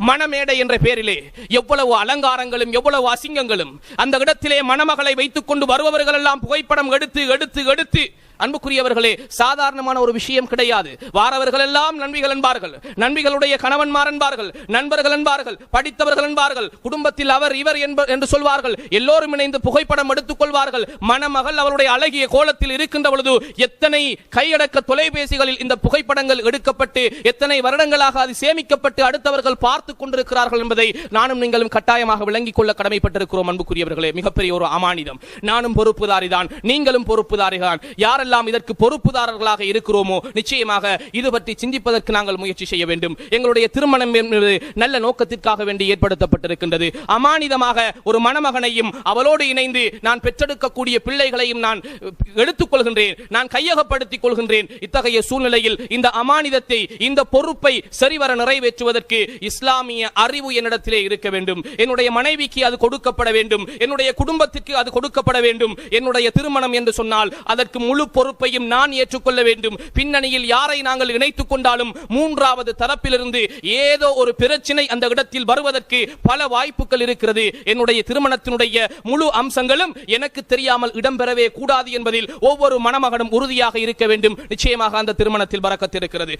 மணமேடை என்ற பெயரிலே எவ்வளவு அலங்காரங்களும் எவ்வளவு அசிங்கங்களும் அந்த இடத்திலே மணமகளை வைத்துக் கொண்டு வருபவர்கள் எல்லாம் புகைப்படம் எடுத்து எடுத்து எடுத்து அன்புக்குரியவர்களே சாதாரணமான ஒரு விஷயம் கிடையாது. வாரவர்கள் எல்லாம் நண்பிகள் என்பார்கள். நன்மைகளுடைய கணவன்மார் என்பார்கள் நண்பர்கள் என்பார்கள் படித்தவர்கள் என்பார்கள் குடும்பத்தில் அவர் இவர் என்று சொல்வார்கள். எல்லோரும் இணைந்து புகைப்படம் எடுத்துக் கொள்வார்கள். மணமகள் அவருடைய அழகிய கோலத்தில் இருக்கின்ற பொழுது எத்தனை கையடக்க தொலைபேசிகளில் இந்த புகைப்படங்கள் எடுக்கப்பட்டு எத்தனை வருடங்களாக அது சேமிக்கப்பட்டு அடுத்தவர்கள் பார்த்து கொண்டிருக்கிறார்கள் என்பதை நானும் நீங்களும் கட்டாயமாக விளங்கிக் கொள்ள கடமைப்பட்டிருக்கிறோம் அன்புக்குரியவர்களே. மிகப்பெரிய ஒரு அமானிதம். நானும் பொறுப்புதாரிதான். நீங்களும் பொறுப்புதாரிதான் யாரெல்லாம் இதற்கு பொறுப்புதாரர்களாக இருக்கிறோமோ? நிச்சயமாக இது பற்றி சிந்திப்பதற்கு நாங்கள் முயற்சி செய்ய வேண்டும். எங்களுடைய திருமணம் என்பது நல்ல நோக்கத்திற்காக வேண்டி ஏற்படுத்தப்பட்டிருக்கின்றது. அமானிதமாக ஒரு மணமகனையும் அவளோடு இணைந்து நான் பெற்றெடுக்கக்கூடிய பிள்ளைகளையும் நான் எடுத்துக் கொள்கின்றேன் நான் கையகப்படுத்திக் கொள்கின்றேன். இத்தகைய சூழ்நிலையில் இந்த அமானிதத்தை இந்த பொறுப்பை சரிவர நிறைவேற்றுவதற்கு இஸ்லாமிய அறிவு என்னிடத்திலே இருக்க வேண்டும். என்னுடைய மனைவிக்கு அது கொடுக்கப்பட வேண்டும். என்னுடைய குடும்பத்திற்கு அது கொடுக்கப்பட வேண்டும். என்னுடைய திருமணம் என்று சொன்னால் அதற்கு முழு பொறுப்பையும் நான் ஏற்றுக்கொள்ள வேண்டும். பின்னணியில் யாரை நாங்கள் இணைத்துக் கொண்டாலும் மூன்றாவது தரப்பிலிருந்து ஏதோ ஒரு பிரச்சனை அந்த இடத்தில் வருவதற்கு பல வாய்ப்புகள் இருக்கிறது. என்னுடைய திருமணத்தினுடைய முழு அம்சங்களும் எனக்கு தெரியாமல் இடம்பெறவே கூடாது என்பதில் ஒவ்வொரு மணமகனும் உறுதியாக இருக்க வேண்டும். நிச்சயமாக அந்த திருமணத்தில் பறக்கத்திருக்கிறது.